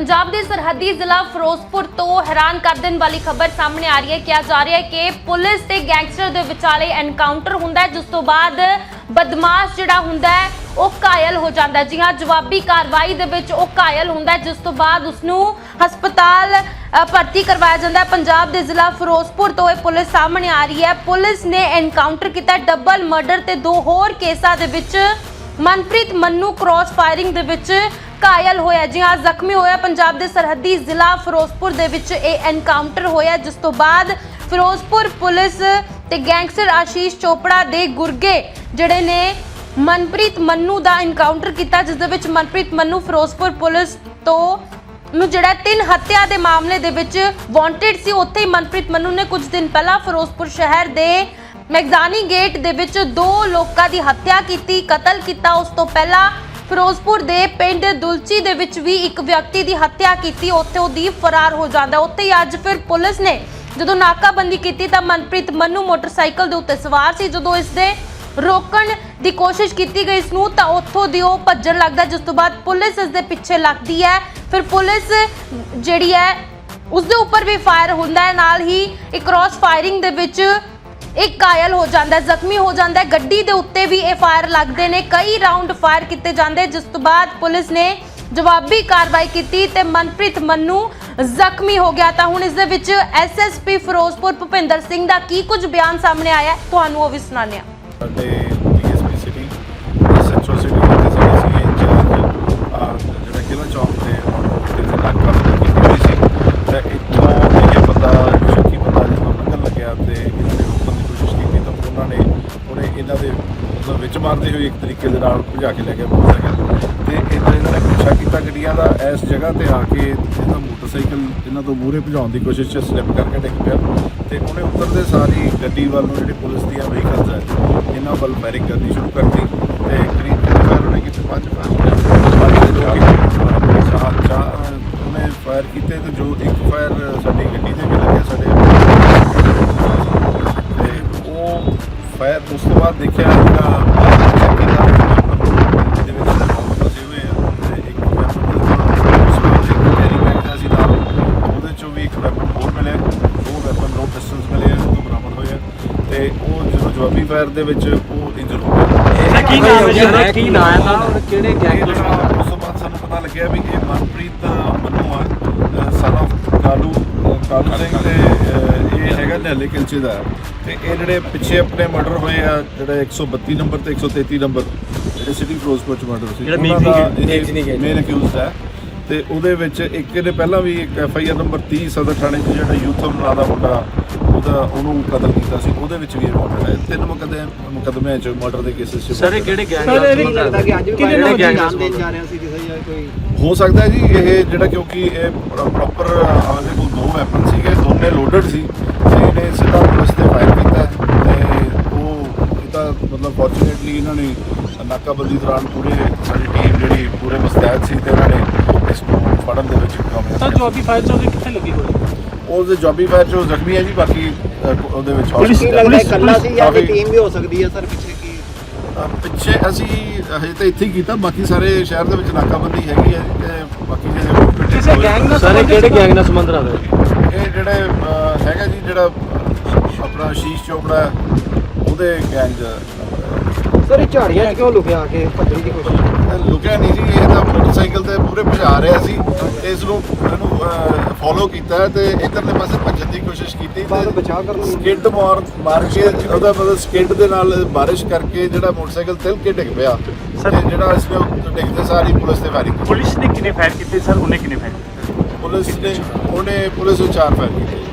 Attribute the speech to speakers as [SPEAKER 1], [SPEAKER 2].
[SPEAKER 1] ਪੰਜਾਬ ਦੇ ਸਰਹੱਦੀ ਜ਼ਿਲ੍ਹਾ ਫਿਰੋਜ਼ਪੁਰ ਤੋਂ ਹੈਰਾਨ ਕਰ ਦੇਣ ਵਾਲੀ ਖਬਰ ਸਾਹਮਣੇ ਆ ਰਹੀ ਹੈ। ਕਿਹਾ ਜਾ ਰਿਹਾ ਹੈ ਕਿ ਪੁਲਿਸ ਤੇ ਗੈਂਗਸਟਰ ਦੇ ਵਿਚਾਲੇ ਐਨਕਾਊਂਟਰ ਹੁੰਦਾ ਹੈ, ਜਿਸ ਤੋਂ ਬਾਅਦ ਬਦਮਾਸ਼ ਜਿਹੜਾ ਹੁੰਦਾ ਹੈ, ਉਹ ਘਾਇਲ ਹੋ ਜਾਂਦਾ ਜੀ ਹਾਂ, ਜਵਾਬੀ ਕਾਰਵਾਈ ਦੇ ਵਿੱਚ ਉਹ ਘਾਇਲ ਹੁੰਦਾ ਜਿਸ ਤੋਂ ਬਾਅਦ ਉਸ ਨੂੰ ਹਸਪਤਾਲ ਭਰਤੀ ਕਰਵਾਇਆ ਜਾਂਦਾ ਪੰਜਾਬ ਦੇ ਜ਼ਿਲ੍ਹਾ ਫਿਰੋਜ਼ਪੁਰ ਤੋਂ ਇਹ ਪੁਲਿਸ ਸਾਹਮਣੇ ਆ ਰਹੀ ਹੈ। ਪੁਲਿਸ ਨੇ ਐਨਕਾਊਂਟਰ ਕੀਤਾ ਡਬਲ ਮਰਡਰ ਤੇ ਦੋ ਹੋਰ ਕੇਸਾਂ ਦੇ ਵਿੱਚ ਮਨਪ੍ਰੀਤ ਮੰਨੂ ਕ੍ਰਾਸ ਫਾਇਰਿੰਗ ਦੇ ਵਿੱਚ ਘਾਇਲ ਹੋਇਆ ਜੀ ਹਾਂ, ਜ਼ਖਮੀ ਹੋਇਆ ਪੰਜਾਬ ਦੇ ਸਰਹੱਦੀ ਜ਼ਿਲ੍ਹਾ ਫਿਰੋਜ਼ਪੁਰ ਦੇ ਵਿੱਚ ਇਹ ਐਨਕਾਊਂਟਰ ਹੋਇਆ ਜਿਸ ਤੋਂ ਬਾਅਦ ਫਿਰੋਜ਼ਪੁਰ ਪੁਲਿਸ ਤੇ ਗੈਂਗਸਟਰ ਆਸ਼ੀਸ਼ ਚੋਪੜਾ ਦੇ ਗੁਰਗੇ ਜਿਹੜੇ ਨੇ ਮਨਪ੍ਰੀਤ ਮੰਨੂ ਦਾ ਇਨਕਾਊਂਟਰ ਕੀਤਾ, ਜਿਸ ਦੇ ਵਿੱਚ ਮਨਪ੍ਰੀਤ ਮੰਨੂ ਫਿਰੋਜ਼ਪੁਰ ਪੁਲਿਸ ਤੋਂ ਨੂੰ ਜਿਹੜਾ ਤਿੰਨ ਹੱਤਿਆ ਦੇ ਮਾਮਲੇ ਦੇ ਵਿੱਚ ਵਾਂਟਡ ਸੀ। ਉੱਥੇ ਹੀ ਮਨਪ੍ਰੀਤ ਮੰਨੂ ਨੇ ਕੁਝ ਦਿਨ ਪਹਿਲਾਂ ਫਿਰੋਜ਼ਪੁਰ ਸ਼ਹਿਰ ਦੇ ਮੈਗਜ਼ਾਨੀ ਗੇਟ ਦੇ ਵਿੱਚ ਦੋ ਲੋਕਾਂ ਦੀ ਹੱਤਿਆ ਕੀਤੀ, ਕਤਲ ਕੀਤਾ। ਉਸ ਤੋਂ ਪਹਿਲਾਂ ਫਿਰੋਜ਼ਪੁਰ ਦੇ ਪਿੰਡ ਦੁਲਚੀ ਦੇ ਵਿੱਚ ਵੀ ਇੱਕ ਵਿਅਕਤੀ ਦੀ ਹੱਤਿਆ ਕੀਤੀ, ਉੱਥੇ ਉਹ ਦੀਪ ਫਰਾਰ ਹੋ ਜਾਂਦਾ। ਉੱਥੇ ਹੀ ਅੱਜ ਫਿਰ ਪੁਲਿਸ ਨੇ ਜਦੋਂ ਨਾਕਾਬੰਦੀ ਕੀਤੀ ਤਾਂ ਮਨਪ੍ਰੀਤ ਮੰਨੂ ਮੋਟਰਸਾਈਕਲ ਦੇ ਉੱਤੇ ਸਵਾਰ ਸੀ। ਜਦੋਂ ਇਸ ਦੇ ਰੋਕਣ ਦੀ ਕੋਸ਼ਿਸ਼ ਕੀਤੀ ਗਈ ਇਸ ਨੂੰ, ਤਾਂ ਉੱਥੋਂ ਦੀ ਉਹ ਭੱਜਣ ਲੱਗਦਾ, ਜਿਸ ਤੋਂ ਬਾਅਦ ਪੁਲਿਸ ਇਸ ਦੇ ਪਿੱਛੇ ਲੱਗਦੀ ਹੈ। ਫਿਰ ਪੁਲਿਸ ਜਿਹੜੀ ਹੈ, ਉਸ ਦੇ ਉੱਪਰ ਵੀ ਫਾਇਰ ਹੁੰਦਾ ਹੈ। ਨਾਲ ਹੀ ਇੱਕ ਕ੍ਰਾਸ ਫਾਇਰਿੰਗ ਦੇ ਵਿੱਚ ਇੱਕ ਘਾਇਲ ਹੋ ਜਾਂਦਾ ਹੈ, ਜ਼ਖਮੀ ਹੋ ਜਾਂਦਾ ਹੈ। ਗੱਡੀ ਦੇ ਉੱਤੇ ਵੀ ਇਹ ਫਾਇਰ ਲੱਗਦੇ ਨੇ। ਕਈ ਰਾਉਂਡ ਫਾਇਰ ਕੀਤੇ ਜਾਂਦੇ। ਜਿਸ ਤੋਂ ਬਾਅਦ ਪੁਲਿਸ ਨੇ ਜਵਾਬੀ ਕਾਰਵਾਈ ਕੀਤੀ ਤੇ ਮਨਪ੍ਰੀਤ ਮੰਨੂ ਜ਼ਖਮੀ ਹੋ ਗਿਆ। ਤਾਂ ਹੁਣ ਇਸ ਦੇ ਵਿੱਚ ਐਸਐਸਪੀ ਫਿਰੋਜ਼ਪੁਰ ਭੁਪਿੰਦਰ ਸਿੰਘ ਦਾ ਕੀ ਕੁਝ ਬਿਆਨ ਸਾਹਮਣੇ ਆਇਆ ਤੁਹਾਨੂੰ ਉਹ ਵੀ ਸੁਣਾਉਂਦੇ ਹਾਂ।
[SPEAKER 2] ਸਾਡੇ ਇਹਨਾਂ ਦੇ ਮਤਲਬ ਵਿੱਚ ਮਾਰਦੇ ਹੋਏ ਇੱਕ ਤਰੀਕੇ ਦੇ ਨਾਲ ਭਜਾ ਕੇ ਲੈ ਗਿਆ ਮੋਟਰਸਾਈਕਲ। ਤੇ ਇਹਨਾਂ ਇਹਨਾਂ ਨੇ ਪਿੱਛਾ ਕੀਤਾ ਗੱਡੀਆਂ ਦਾ ਇਸ ਜਗ੍ਹਾ ਤੇ ਆ ਕੇ ਇਹਦਾ ਮੋਟਰਸਾਈਕਲ ਇਹਨਾਂ ਤੋਂ ਮੂਹਰੇ ਭਜਾਉਣ ਦੀ ਕੋਸ਼ਿਸ਼ ਚ ਸਲਿੱਪ ਕਰਕੇ ਡਿੱਗ ਪਿਆ। ਤੇ ਉਹਨੇ ਉੱਤਰਦੇ ਸਾਰੀ ਗੱਡੀ ਵੱਲ ਨੂੰ ਜਿਹੜੀ ਪੁਲਿਸ ਦੀਆਂ ਵਹੀਕਲਸ ਹੈ ਇਹਨਾਂ ਵੱਲ ਫਾਇਰਿੰਗ ਕਰਨੀ ਸ਼ੁਰੂ ਕਰਤੀ ਤੇ ਕਰੀਬ ਫਾਇਰ ਉਹਨੇ ਕੀਤੇ ਪੰਜ ਪੰਜ ਚਾਰ ਉਹਨੇ ਫਾਇਰ ਕੀਤੇ ਤੇ ਜੋ ਇੱਕ ਫਾਇਰ ਸਾਡੀ ਗੱਡੀ ਤੇ ਵੀ ਲੱਗਿਆ ਸਾਡੇ ਤੇ ਉਹ ਫਾਇਰ ਉਸ ਤੋਂ ਬਾਅਦ ਦੇਖਿਆ ਜਿਹੜਾ ਚੈੱਕ ਕੀਤਾ ਇਹਦੇ ਵਿੱਚ ਤਾਂ ਬਹੁਤ ਫਸੇ ਹੋਏ ਆ ਤੇ ਇੱਕ ਵੈਪਨ ਉਸ ਵਿੱਚ ਇੱਕ ਕੈਰੀ ਬੈਗ ਦਾ ਸੀ ਨਾਲ ਉਹਦੇ ਚੋਂ ਵੀ ਇੱਕ ਵੈਪਨ ਹੋਰ ਮਿਲਿਆ ਦੋ ਵੈਪਨ ਦੋ ਪਿਸਟਲਸ ਮਿਲੇ ਆ, ਉਹ ਤੋਂ ਬਰਾਮਦ ਹੋਏ ਆ ਤੇ ਜਵਾਬੀ ਫਾਇਰ ਦੇ ਵਿੱਚ ਉਹ ਇੰਜਰ ਹੋ ਗਿਆ
[SPEAKER 3] ਇਹਦਾ ਕੀ ਨਾਮ ਹੈ ਜੀ? ਇਹਦਾ ਕੀ ਨਾਮ ਹੈ? ਤਾਂ ਕਿਹੜੇ
[SPEAKER 2] ਇਹ
[SPEAKER 3] ਗੈਂਗ
[SPEAKER 2] ਜਿਹੜਾ ਉਸ ਤੋਂ ਬਾਅਦ ਸਾਨੂੰ ਪਤਾ ਲੱਗਿਆ ਵੀ ਇਹ ਮਨਪ੍ਰੀਤ ਮੰਨੂ ਆ ਆਫ ਕਾਲੂ ਕਾਲੂ ਸਿੰਘ ਤੇ ਇਹ ਹੈਗਾ ਨਹਿਲੇ ਕਿਲਚੇ ਦਾ। ਤੇ ਇਹ ਜਿਹੜੇ ਪਿੱਛੇ ਆਪਣੇ ਮਰਡਰ ਹੋਏ ਆ ਜਿਹੜਾ 132 ਨੰਬਰ ਤੇ 133 ਨੰਬਰ ਜਿਹੜੇ ਸਿਟੀ ਫਿਰੋਜ਼ਪੁਰ ਚ ਮਰਡਰ ਸੀ
[SPEAKER 3] ਜਿਹੜਾ
[SPEAKER 2] ਦਾ।
[SPEAKER 3] ਮੇਨ
[SPEAKER 2] ਅਕਿਊਜ਼ਡ ਹੈ। ਤੇ ਉਹਦੇ ਵਿੱਚ ਇੱਕ ਇਹਦੇ ਪਹਿਲਾਂ ਵੀ ਇੱਕ ਐਫ ਆਈ ਆਰ ਨੰਬਰ 30 ਸਦਰ ਥਾਣੇ 'ਚ ਜਿਹੜਾ ਯੂਥਮ ਨਾਂ ਦਾ ਮੁੰਡਾ ਉਹਦਾ ਉਹਨੂੰ ਕਤਲ ਕੀਤਾ ਸੀ ਉਹਦੇ ਵਿੱਚ ਵੀ ਇਹ ਹੈ ਤਿੰਨ ਮੁਕੱਦਮੇ ਮੁਕੱਦਮਿਆਂ 'ਚ ਮਰਡਰ ਦੇ ਕੇਸਿਸ 'ਚ
[SPEAKER 3] ਸਰ ਇਹ ਕਿਹੜੇ ਗੈਂਗ
[SPEAKER 4] ਨਹੀਂ ਲੱਗਦਾ ਕਿ ਅੱਜ ਵੀ
[SPEAKER 3] ਕਿਹੜੇ ਗੈਂਗ
[SPEAKER 4] ਨਾਮ ਦੇਣ ਜਾ ਰਿਹਾ ਸੀ ਕਿਸੇ ਜਾਂ ਕੋਈ
[SPEAKER 2] ਹੋ ਸਕਦਾ ਜੀ ਇਹ ਜਿਹੜਾ ਕਿਉਂਕਿ ਇਹ ਪ੍ਰੋਪਰ ਉਹਦੇ ਕੋਲ ਦੋ ਵੈਪਨ ਸੀਗੇ ਦੋਨੇ ਲੋਡਡ ਸੀ ਇਹਨੇ ਸਿੱਧਾ ਪੁਲਿਸ ਤੇ ਫਾਇਰ ਕੀਤਾ ਤੇ ਉਹ ਇਹਦਾ ਮਤਲਬ ਫੋਰਚੂਨੇਟਲੀ ਇਹਨਾਂ ਨੇ ਨਾਕਾਬੰਦੀ ਦੌਰਾਨ ਪੂਰੇ ਸਾਡੀ ਟੀਮ ਜਿਹੜੀ ਪੂਰੇ ਮੁਸਤੈਦ ਸੀ ਤੇ ਇਹਨਾਂ ਨੇ ਇਸ ਨੂੰ ਫੜਨ ਦੇ ਵਿੱਚ ਕਾਮਯਾਬ ਹੋਏ।
[SPEAKER 5] ਜਵਾਬੀ ਫਾਇਰ ਚ ਕਿੱਥੇ ਲੱਗੀ ਹੋਈ?
[SPEAKER 2] ਉਹਦੇ ਜੌਬੀ ਫਾਇਰ ਚੋਂ ਜ਼ਖਮੀ ਹੈ ਜੀ ਬਾਕੀ ਉਹਦੇ ਵਿੱਚ
[SPEAKER 5] ਪੁਲਿਸ-
[SPEAKER 2] hospital-
[SPEAKER 4] ਲੱਗਦਾ
[SPEAKER 5] ਪੁਲਿਸ-
[SPEAKER 4] ਇਕੱਲਾ ਸੀ ਜਾਂ
[SPEAKER 2] ਕਾਫੀ-
[SPEAKER 4] ਟੀਮ ਵੀ ਹੋ ਸਕਦੀ ਹੈ ਸਰ ਪਿੱਛੇ ਕੀ?
[SPEAKER 2] ਪਿੱਛੇ ਅਸੀਂ ਹਜੇ ਤਾਂ ਇੱਥੇ ਹੀ ਕੀਤਾ ਬਾਕੀ ਸਾਰੇ ਸ਼ਹਿਰ ਦੇ ਵਿੱਚ ਨਾਕਾਬੰਦੀ ਹੈਗੀ ਹੈ ਜੀ ਤੇ ਬਾਕੀ ਜਿਹੜੇ
[SPEAKER 5] ਕਿਸੇ ਗੈਂਗ ਨਾਲ
[SPEAKER 3] ਸਰ ਇਹ ਕਿਹੜੇ ਗੈਂਗ ਨਾਲ ਸੰਬੰਧ ਰੱਖਦਾ? ਹੈ
[SPEAKER 2] ਇਹ ਜਿਹੜੇ ਅਹ, ਹੈਗਾ ਜੀ ਜਿਹੜਾ ਅਹ, ਆਪਣਾ ਸ਼ੀਸ਼ ਚੋਪੜਾ ਹੈ, ਉਹਦੇ ਗੈਂਗ
[SPEAKER 4] ਸਰ ਇਹ ਝਾੜੀਆਂ 'ਚ ਕਿਉਂ ਲੁਕਿਆ ਕੇ ਭੱਜਣ ਦੀ ਕੋਸ਼ਿਸ਼
[SPEAKER 2] ਲੁਕਿਆ ਨਹੀਂ ਜੀ ਇਹ ਤਾਂ ਮੋਟਰਸਾਈਕਲ ਤੇ ਪੂਰੇ ਭਜਾ ਰਿਹਾ ਸੀ। ਤੇ ਇਸ ਨੂੰ ਇਹਨੂੰ ਫੋਲੋ ਕੀਤਾ ਤੇ ਇਧਰਲੇ ਪਾਸੇ ਭੱਜਣ ਦੀ ਕੋਸ਼ਿਸ਼ ਕੀਤੀ
[SPEAKER 4] ਬਾਅਦ ਬਚਾਅ ਕਰਨ ਲਈ।
[SPEAKER 2] ਸਕਿੱਡ ਮਾਰ ਮਾਰ ਕੇ ਉਹਦਾ ਮਤਲਬ ਸਕਿੱਡ ਦੇ ਨਾਲ ਬਾਰਿਸ਼ ਕਰਕੇ ਜਿਹੜਾ ਮੋਟਰਸਾਈਕਲ ਤਿਲ ਕੇ ਡਿੱਗ ਪਿਆ। ਤੇ ਜਿਹੜਾ ਇਸ ਨੇ ਡਿੱਗਦੇ ਸਾਰੀ ਪੁਲਿਸ ਤੇ ਫਾਇਰਿੰਗ
[SPEAKER 5] ਪੁਲਿਸ ਨੇ ਕਿੰਨੇ ਫਾਇਰ ਕੀਤੇ? ਸਰ ਉਹਨੇ ਕਿੰਨੇ ਫਾਇਰ ਕੀਤੇ?
[SPEAKER 2] ਪੁਲਿਸ ਨੇ ਉਹਨੇ ਪੁਲਿਸ ਨੂੰ ਚਾਰ ਫਾਇਰ ਕੀਤੇ।